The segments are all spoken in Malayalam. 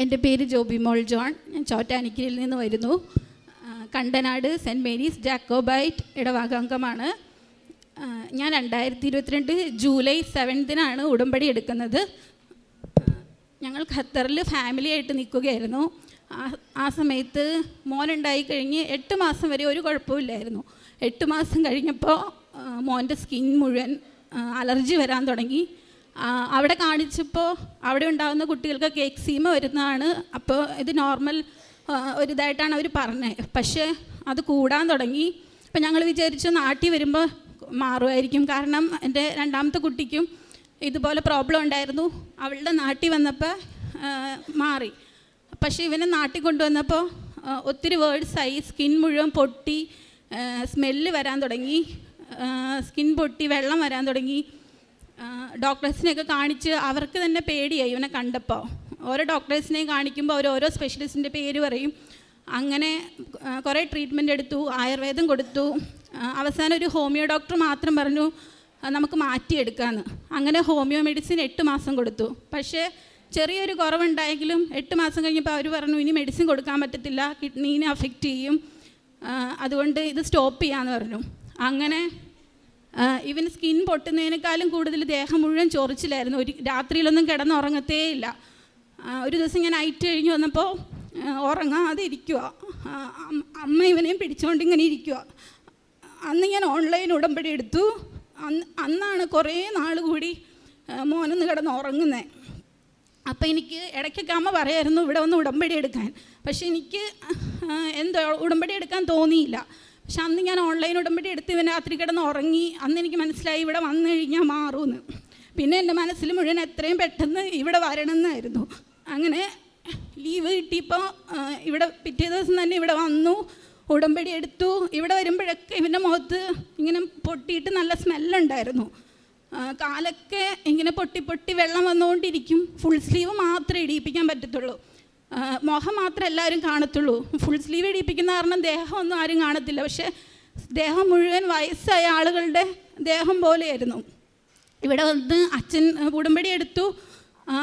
എന്റെ പേര് ജോബി മോൾ ജോൺ. ഞാൻ ചോറ്റാനിക്കരിയിൽ നിന്ന് വരുന്നു. കണ്ടനാട് സെന്റ് മേരീസ് ജാക്കോബൈറ്റ് ഇടവാകാംഗമാണ്. ഞാൻ രണ്ടായിരത്തി ഇരുപത്തിരണ്ട് ജൂലൈ സെവൻത്തിനാണ് ഉടമ്പടി എടുക്കുന്നത്. ഞങ്ങൾ ഖത്തറിൽ ഫാമിലി ആയിട്ട് നിൽക്കുകയായിരുന്നു. ആ സമയത്ത് മോനുണ്ടായി കഴിഞ്ഞ് എട്ട് മാസം വരെ ഒരു കുഴപ്പമില്ലായിരുന്നു. എട്ട് മാസം കഴിഞ്ഞപ്പോൾ മോന്റെ സ്കിൻ മുഴുവൻ അലർജി വരാൻ തുടങ്ങി. അവിടെ കാണിച്ചപ്പോൾ അവിടെ ഉണ്ടാകുന്ന കുട്ടികൾക്ക് കേക്ക് സീമ വരുന്നതാണ്. അപ്പോൾ ഇത് നോർമൽ ഒരു ഇതായിട്ടാണ് അവർ പറഞ്ഞത് പക്ഷേ അത് കൂടാൻ തുടങ്ങി. അപ്പം ഞങ്ങൾ വിചാരിച്ചു നാട്ടിൽ വരുമ്പോൾ മാറുമായിരിക്കും. കാരണം എന്റെ രണ്ടാമത്തെ കുട്ടിക്കും ഇതുപോലെ പ്രോബ്ലം ഉണ്ടായിരുന്നു. അവളുടെ നാട്ടിൽ വന്നപ്പോൾ മാറി. പക്ഷേ ഇവനെ നാട്ടിൽ കൊണ്ടുവന്നപ്പോൾ ഒത്തിരി വേർഡ്സായി സ്കിൻ മുഴുവൻ പൊട്ടി സ്മെല്ല് വരാൻ തുടങ്ങി. സ്കിൻ പൊട്ടി വെള്ളം വരാൻ തുടങ്ങി. ഡോക്ടേഴ്സിനെയൊക്കെ കാണിച്ച് അവർക്ക് തന്നെ പേടിയായി ഇവനെ കണ്ടപ്പോൾ ഓരോ ഡോക്ടേഴ്സിനെയും കാണിക്കുമ്പോൾ അവർ ഓരോ സ്പെഷ്യലിസ്റ്റിന്റെ പേര് പറയും. അങ്ങനെ കുറേ ട്രീറ്റ്മെന്റ് എടുത്തു ആയുർവേദം കൊടുത്തു. അവസാനം ഒരു ഹോമിയോ ഡോക്ടർ മാത്രം പറഞ്ഞു നമുക്ക് മാറ്റിയെടുക്കാമെന്ന് അങ്ങനെ ഹോമിയോ മെഡിസിൻ എട്ട് മാസം കൊടുത്തു. പക്ഷേ ചെറിയൊരു കുറവുണ്ടായെങ്കിലും എട്ട് മാസം കഴിഞ്ഞപ്പോൾ അവർ പറഞ്ഞു ഇനി മെഡിസിൻ കൊടുക്കാൻ പറ്റത്തില്ല കിഡ്നീനെ അഫക്റ്റ് ചെയ്യും. അതുകൊണ്ട് ഇത് സ്റ്റോപ്പ് ചെയ്യാമെന്ന് പറഞ്ഞു. അങ്ങനെ ഇവന് സ്കിൻ പൊട്ടുന്നതിനേക്കാളും കൂടുതൽ ദേഹം മുഴുവൻ ചൊറിച്ചിലായിരുന്നു. ഒരു രാത്രിയിലൊന്നും കിടന്നുറങ്ങത്തേ ഇല്ല ഒരു ദിവസം ഞാൻ ഐറ്റ് കഴിഞ്ഞ് വന്നപ്പോൾ ഉറങ്ങാതെ ഇരിക്കുക അമ്മ ഇവനെയും പിടിച്ചുകൊണ്ട് ഇങ്ങനെ ഇരിക്കുക അന്ന് ഞാൻ ഓൺലൈൻ ഉടമ്പടി എടുത്തു. അന്ന് അന്നാണ് കുറേ നാൾ കൂടി മോനൊന്ന് കിടന്ന് ഉറങ്ങുന്നത് അപ്പോൾ എനിക്ക് ഇടയ്ക്കൊക്കെ അമ്മ പറയായിരുന്നു ഇവിടെ വന്ന് ഉടമ്പടി എടുക്കാൻ. പക്ഷെ എനിക്ക് എന്തോ ഉടമ്പടി എടുക്കാൻ തോന്നിയില്ല. പക്ഷെ അന്ന് ഞാൻ ഓൺലൈൻ ഉടമ്പടി എടുത്ത് ഇവൻ രാത്രി കിടന്ന് ഉറങ്ങി. അന്ന് എനിക്ക് മനസ്സിലായി ഇവിടെ വന്നു കഴിഞ്ഞാൽ മാറുമെന്ന് പിന്നെ എന്റെ മനസ്സിൽ മുഴുവൻ എത്രയും പെട്ടെന്ന് ഇവിടെ വരണമെന്നായിരുന്നു. അങ്ങനെ ലീവ് കിട്ടിയപ്പോൾ ഇവിടെ പിറ്റേ ദിവസം തന്നെ ഇവിടെ വന്നു ഉടമ്പടി എടുത്തു. ഇവിടെ വരുമ്പോഴൊക്കെ ഇവന്റെ മുഖത്ത് ഇങ്ങനെ പൊട്ടിയിട്ട് നല്ല സ്മെല്ലുണ്ടായിരുന്നു കാലൊക്കെ ഇങ്ങനെ പൊട്ടി പൊട്ടി വെള്ളം വന്നുകൊണ്ടിരിക്കും. ഫുൾ സ്ലീവ് മാത്രമേ ഇടിയിപ്പിക്കാൻ പറ്റത്തുള്ളൂ. മുഖം മാത്രമേ എല്ലാവരും കാണത്തുള്ളൂ. ഫുൾ സ്ലീവ് ഇടിയിപ്പിക്കുന്ന കാരണം ദേഹമൊന്നും ആരും കാണത്തില്ല. പക്ഷേ ദേഹം മുഴുവൻ വയസ്സായ ആളുകളുടെ ദേഹം പോലെയായിരുന്നു. ഇവിടെ വന്ന് അച്ഛൻ ഉടമ്പടി എടുത്തു.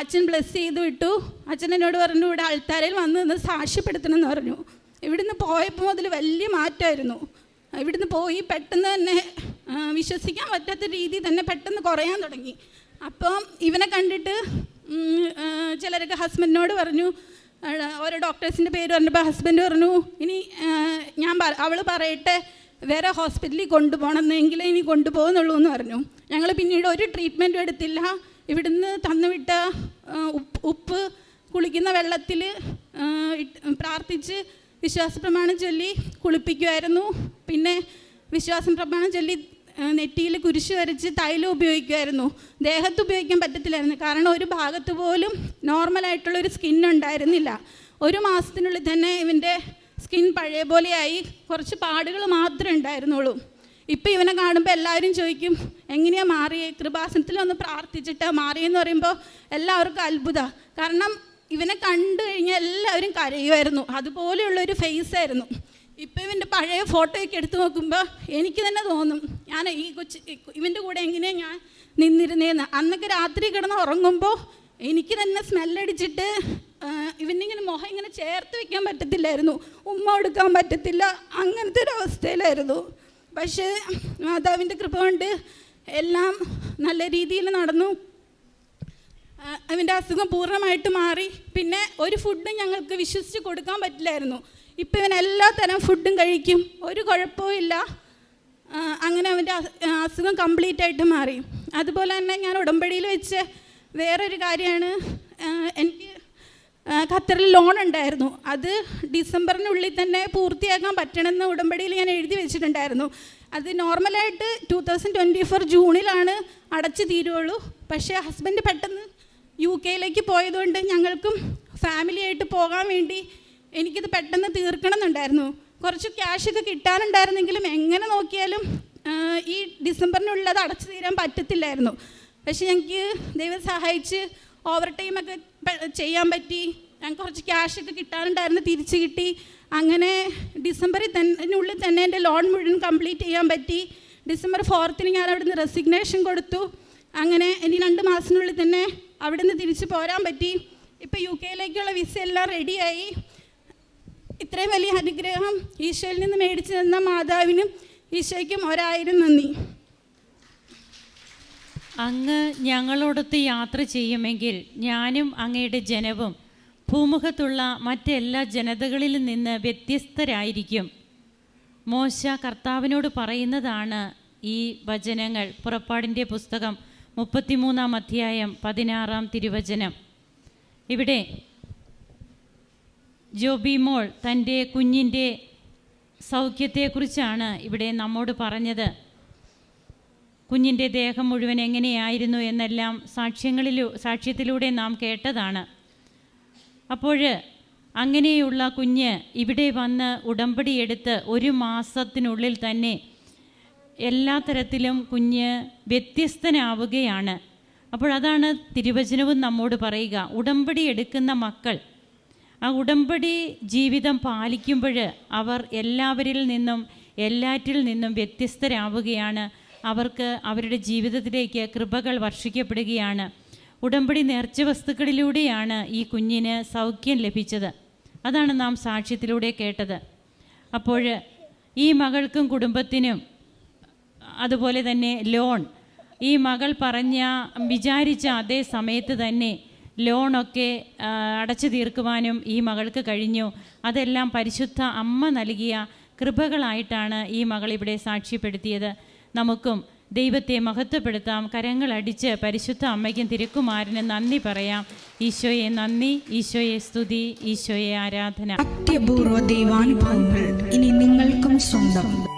അച്ഛൻ ബ്ലെസ് ചെയ്ത് വിട്ടു. അച്ഛൻ എന്നോട് പറഞ്ഞു ഇവിടെ ആൾത്താരയിൽ വന്ന് നിന്ന് സാക്ഷ്യപ്പെടുത്തണം എന്ന് പറഞ്ഞു. ഇവിടുന്ന് പോയപ്പോൾ മുതൽ വലിയ മാറ്റമായിരുന്നു. ഇവിടുന്ന് പോയി പെട്ടെന്ന് തന്നെ വിശ്വസിക്കാൻ പറ്റാത്ത രീതി തന്നെ പെട്ടെന്ന് കുറയാൻ തുടങ്ങി. അപ്പം ഇവനെ കണ്ടിട്ട് ചിലരൊക്കെ ഹസ്ബൻഡിനോട് പറഞ്ഞു ഓരോ ഡോക്ടേഴ്സിന്റെ പേര് പറഞ്ഞപ്പോൾ ഹസ്ബൻഡ് പറഞ്ഞു ഇനി ഞാൻ അവൾ പറയട്ടെ വേറെ ഹോസ്പിറ്റലിൽ കൊണ്ടുപോകണമെന്നെങ്കിലേ ഇനി കൊണ്ടുപോകുന്നുള്ളൂ എന്ന് പറഞ്ഞു. ഞങ്ങൾ പിന്നീട് ഒരു ട്രീറ്റ്മെന്റും എടുത്തില്ല. ഇവിടുന്ന് തന്നുവിട്ട ഉപ്പ് കുളിക്കുന്ന വെള്ളത്തിൽ പ്രാർത്ഥിച്ച് വിശ്വാസ പ്രമാണം ചൊല്ലി കുളിപ്പിക്കുമായിരുന്നു പിന്നെ വിശ്വാസം പ്രമാണം ചൊല്ലി നെറ്റിയിൽ കുരിശ് വരച്ച് തൈലം ഉപയോഗിക്കുമായിരുന്നു. ദേഹത്ത് ഉപയോഗിക്കാൻ പറ്റത്തില്ലായിരുന്നു. കാരണം ഒരു ഭാഗത്ത് പോലും നോർമലായിട്ടുള്ള ഒരു സ്കിൻ ഉണ്ടായിരുന്നില്ല. ഒരു മാസത്തിനുള്ളിൽ തന്നെ ഇവന്റെ സ്കിൻ പഴയ പോലെയായി കുറച്ച് പാടുകൾ മാത്രമേ ഉണ്ടായിരുന്നുള്ളൂ. ഇപ്പം ഇവനെ കാണുമ്പോൾ എല്ലാവരും ചോദിക്കും എങ്ങനെയാണ് മാറിയേ? കൃപാസനത്തിൽ ഒന്ന് പ്രാർത്ഥിച്ചിട്ട് മാറിയെന്ന് പറയുമ്പോൾ എല്ലാവർക്കും അത്ഭുത. കാരണം ഇവനെ കണ്ടു കഴിഞ്ഞാൽ എല്ലാവരും കരയുമായിരുന്നു. അതുപോലെയുള്ള ഒരു ഫേസ് ആയിരുന്നു. ഇപ്പം ഇവന്റെ പഴയ ഫോട്ടോയൊക്കെ എടുത്തു നോക്കുമ്പോൾ എനിക്ക് തന്നെ തോന്നും ഞാൻ ഈ കൊച്ച് ഇവന്റെ കൂടെ എങ്ങനെയാണ് ഞാൻ നിന്നിരുന്നേന്ന്? അന്നൊക്കെ രാത്രി കിടന്ന് ഉറങ്ങുമ്പോൾ എനിക്ക് തന്നെ സ്മെല്ലടിച്ചിട്ട് ഇവനിങ്ങനെ മുഖം ഇങ്ങനെ ചേർത്ത് വെക്കാൻ പറ്റത്തില്ലായിരുന്നു ഉമ്മ കൊടുക്കാൻ പറ്റത്തില്ല അങ്ങനത്തെ ഒരു അവസ്ഥയിലായിരുന്നു. പക്ഷേ മാതാവിന്റെ കൃപ കൊണ്ട് എല്ലാം നല്ല രീതിയിൽ നടന്നു. അവന്റെ അസുഖം പൂർണമായിട്ട് മാറി. പിന്നെ ഒരു ഫുഡും ഞങ്ങൾക്ക് വിശ്വസിച്ച് കൊടുക്കാൻ പറ്റില്ലായിരുന്നു. ഇപ്പം ഇവൻ എല്ലാ തരം ഫുഡും കഴിക്കും. ഒരു കുഴപ്പവും അങ്ങനെ അവന്റെ അസു- അസുഖം കംപ്ലീറ്റ് ആയിട്ട് മാറി. അതുപോലെ തന്നെ ഞാൻ ഉടമ്പടിയിൽ വെച്ച് വേറൊരു കാര്യമാണ്. എനിക്ക് ഖത്തറിൽ ലോൺ ഉണ്ടായിരുന്നു. അത് ഡിസംബറിനുള്ളിൽ തന്നെ പൂർത്തിയാക്കാൻ പറ്റണമെന്ന് ഉടമ്പടിയിൽ ഞാൻ എഴുതി വെച്ചിട്ടുണ്ടായിരുന്നു. അത് നോർമലായിട്ട് ടു തൗസൻഡ് ട്വന്റി ഫോർ ജൂണിലാണ് അടച്ചു തീരുള്ളൂ. പക്ഷേ ഹസ്ബൻഡ് പെട്ടെന്ന് യു കെയിലേക്ക് പോയതുകൊണ്ട് ഞങ്ങൾക്കും ഫാമിലി ആയിട്ട് പോകാൻ വേണ്ടി എനിക്കിത് പെട്ടെന്ന് തീർക്കണം എന്നുണ്ടായിരുന്നു കുറച്ച് ക്യാഷൊക്കെ കിട്ടാനുണ്ടായിരുന്നെങ്കിലും എങ്ങനെ നോക്കിയാലും ഈ ഡിസംബറിനുള്ളത് അടച്ചു തീരാൻ പറ്റത്തില്ലായിരുന്നു. പക്ഷെ ഞങ്ങൾക്ക് ദൈവം സഹായിച്ച് ഓവർ ടൈമൊക്കെ ചെയ്യാൻ പറ്റി. ഞങ്ങൾക്ക് കുറച്ച് ക്യാഷൊക്കെ കിട്ടാനുണ്ടായിരുന്നു തിരിച്ച് കിട്ടി. അങ്ങനെ ഡിസംബറിൽ തന്നെ ഉള്ളിൽ തന്നെ എന്റെ ലോൺ മുഴുവൻ കംപ്ലീറ്റ് ചെയ്യാൻ പറ്റി. ഡിസംബർ ഫോർത്തിന് ഞാൻ അവിടുന്ന് റെസിഗ്നേഷൻ കൊടുത്തു. അങ്ങനെ ഇനി രണ്ട് മാസത്തിനുള്ളിൽ തന്നെ അവിടെ നിന്ന് തിരിച്ചു പോരാൻ പറ്റി. ഇപ്പോൾ യു കെയിലേക്കുള്ള വിസ എല്ലാം റെഡിയായി ഇത്രയും വലിയ അനുഗ്രഹം ഈശോയിൽ നിന്ന് മേടിച്ചു തന്ന മാതാവിനും ഈശോയ്ക്കും ഒരായിരം നന്ദി. അങ്ങ് ഞങ്ങളോടൊത്ത് യാത്ര ചെയ്യുമെങ്കിൽ ഞാനും അങ്ങയുടെ ജനവും ഭൂമുഖത്തുള്ള മറ്റെല്ലാ ജനതകളിൽ നിന്ന് വ്യത്യസ്തരായിരിക്കും. മോശ കർത്താവിനോട് പറയുന്നതാണ് ഈ വചനങ്ങൾ പുറപ്പാടിന്റെ പുസ്തകം. മുപ്പത്തിമൂന്നാം അധ്യായം പതിനാറാം തിരുവചനം. ഇവിടെ ജോബി മോൾ തന്റെ കുഞ്ഞിന്റെ സൗഖ്യത്തെക്കുറിച്ചാണ് ഇവിടെ നമ്മോട് പറഞ്ഞത്. കുഞ്ഞിന്റെ ദേഹം മുഴുവൻ എങ്ങനെയായിരുന്നു എന്നെല്ലാം സാക്ഷ്യങ്ങളിലൂ സാക്ഷ്യത്തിലൂടെ നാം കേട്ടതാണ്. അപ്പോൾ അങ്ങനെയുള്ള കുഞ്ഞ് ഇവിടെ വന്ന് ഉടമ്പടിയെടുത്ത് ഒരു മാസത്തിനുള്ളിൽ തന്നെ എല്ലാ തരത്തിലും കുഞ്ഞ് വ്യത്യസ്തനാവുകയാണ്. അപ്പോൾ അതാണ് തിരുവചനവും നമ്മോട് പറയുക. ഉടമ്പടി എടുക്കുന്ന മക്കൾ ആ ഉടമ്പടി ജീവിതം പാലിക്കുമ്പോൾ അവർ എല്ലാവരിൽ നിന്നും എല്ലാറ്റിൽ നിന്നും വ്യത്യസ്തരാവുകയാണ്. അവർക്ക് അവരുടെ ജീവിതത്തിലേക്ക് കൃപകൾ വർഷിക്കപ്പെടുകയാണ്. ഉടമ്പടി നേർച്ച വസ്തുക്കളിലൂടെയാണ് ഈ കുഞ്ഞിന് സൗഖ്യം ലഭിച്ചത്. അതാണ് നാം സാക്ഷ്യത്തിലൂടെ കേട്ടത്. അപ്പോൾ ഈ മകൾക്കും കുടുംബത്തിനും അതുപോലെ തന്നെ ലോൺ. ഈ മകൾ പറഞ്ഞ വിചാരിച്ച അതേ സമയത്ത് തന്നെ ലോണൊക്കെ അടച്ചു തീർക്കുവാനും ഈ മകൾക്ക് കഴിഞ്ഞു. അതെല്ലാം പരിശുദ്ധ അമ്മ നൽകിയ കൃപകളായിട്ടാണ് ഈ മകൾ ഇവിടെ സാക്ഷ്യപ്പെടുത്തിയത്. നമുക്കും ദൈവത്തെ മഹത്വപ്പെടുത്താം. കരങ്ങളടിച്ച് പരിശുദ്ധ അമ്മയ്ക്കും തിരുക്കുമാരന് നന്ദി പറയാം. ഈശോയെ നന്ദി ഈശോയെ സ്തുതി ഈശോയെ ആരാധന. അത്യപൂർവ ദൈവാനുഭവങ്ങൾ ഇനി നിങ്ങൾക്കും സ്വന്തം.